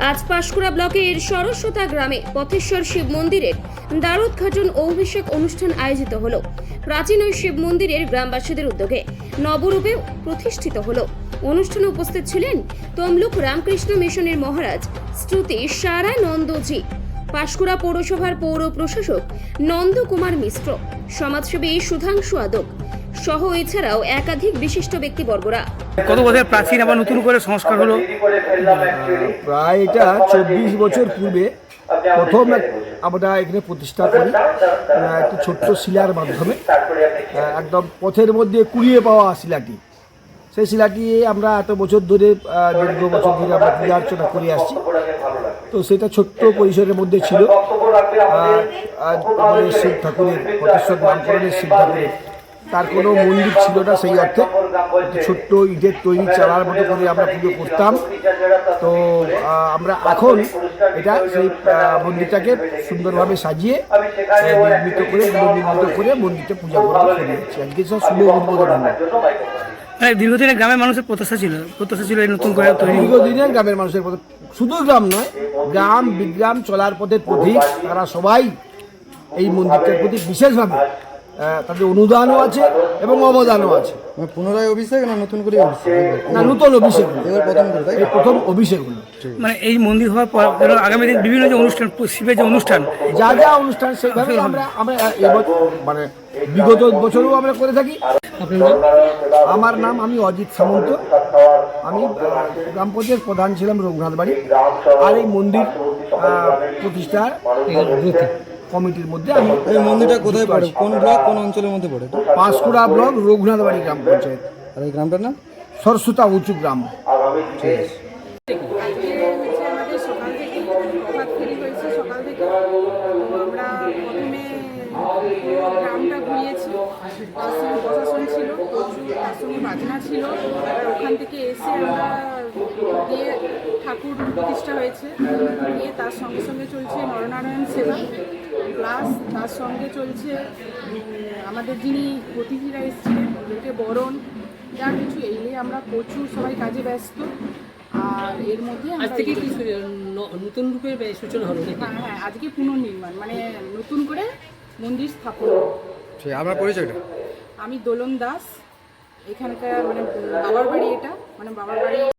আজ পাঁশকুড়া ব্লকের সরস্বতা গ্রামে পথেশ্বর শিব মন্দিরের দ্বারোদ্ঘাটন ও অভিষেক অনুষ্ঠান আয়োজিত হলো। প্রাচীন ওই শিব মন্দিরের গ্রামবাসীদের উদ্যোগে নবরূপে প্রতিষ্ঠিত হলো। অনুষ্ঠানে উপস্থিত ছিলেন তমলুক রামকৃষ্ণ মিশনের মহারাজ শ্রুতি সারানন্দজি, পাঁশকুড়া পৌরসভার পৌর প্রশাসক নন্দকুমার মিশ্র, সমাজসেবী সুধাংশু আদক সহ এছাড়াও একাধিক বিশিষ্ট ব্যক্তিবর্গরা। কত বছর প্রাচীন আবার নতুন করে সংস্কার হলো? প্রায় এটা চব্বিশ বছর পূর্বে প্রথম আমরা এখানে প্রতিষ্ঠা করি একটি ছোট্ট শিলার মাধ্যমে একদম পথের মধ্যে কুড়িয়ে পাওয়া শিলাটি। সেই শিলাটি আমরা এত বছর ধরে দীর্ঘ বছর ধরে আমরা পূজা অর্চনা করে আসছি। তো সেটা ছোট্ট পরিসরের মধ্যে ছিল। আমাদের শিব ঠাকুরের প্রতিষ্ঠা নামকরণের শিব ঠাকুরের তার কোনো মন্দির ছিল না সেই অর্থে। ছোট্ট ইটের তৈরি চালার মতো করে আমরা পুজো করতাম। তো আমরা এখন এটা সেই মন্দিরটাকে সুন্দরভাবে সাজিয়ে নির্মিত করে নির্মিত করে মন্দিরটা পূজা করা করে যাচ্ছি আজকে সব শুভ উদ্বোধন হলো দীর্ঘদিনের গ্রামের মানুষের প্রত্যাশা ছিল। প্রত্যাশা ছিল এই নতুন করে তৈরি। দীর্ঘদিনের গ্রামের মানুষের পথে শুধু গ্রাম নয় গ্রাম বিগ্রাম চলার পথের প্রতীক তারা সবাই এই মন্দিরটার প্রতি বিশেষভাবে তাদের অনুদানও আছে এবং অবদানও আছে। মানে পুনরায় অভিষেক না নতুন করে অভিষেক? না নূতন অভিষেক। এবার প্রথম করে এই প্রথম অভিষেক হলো মানে এই মন্দির হওয়ার পর আগামী দিন বিভিন্ন যে অনুষ্ঠান শিবের যে অনুষ্ঠান যা যা অনুষ্ঠান সেভাবে আমরা আমরা এবছর মানে বিগত বছরও আমরা করে থাকি। আমার নাম আমি অজিত সামন্ত। আমি গ্রাম পঞ্চায়েত প্রধান ছিলাম রঘুনাথ বাড়ি আর এই মন্দির আহ, প্রতিষ্ঠার কমিটির মধ্যে আমি এই মন্দিরটা কোথায় পড়ে? কোন ব্লক কোন অঞ্চলের মধ্যে পড়ে এটা? পাঁশকুড়া ব্লক রঘুনাথ বাড়ি গ্রাম পঞ্চায়েত। আর এই গ্রামটার নাম? সরস্বতা উঁচু গ্রাম। আজকে হচ্ছে আমাদের সকাল থেকে প্রভাত ফেরি হয়েছে সকাল থেকে তো আমরা প্রথমে গ্রামটা ঘুরিয়েছি তার সঙ্গে প্রশাসন ছিল তার সঙ্গে বাজনা ছিল আর ওখান থেকে এসে আমরা ঠাকুর প্রতিষ্ঠা হয়েছে। তার সঙ্গে সঙ্গে চলছে নরনারায়ণ সেবা। প্লাস তার সঙ্গে চলছে আমাদের যিনি অতিথিরা এসেছিলেন ওদেরকে বরণ যা কিছু এই নিয়ে আমরা প্রচুর সবাই কাজে ব্যস্ত আর এর মধ্যে আজ থেকে কি নতুন রূপে সূচনা হলো হ্যাঁ হ্যাঁ আজকে পুনর্নির্মাণ মানে নতুন করে মন্দির স্থাপন আপনার পরিচয়টা? আমি দোলন দাস এখানকার মানে বাবার বাড়ি এটা মানে বাবার বাড়ি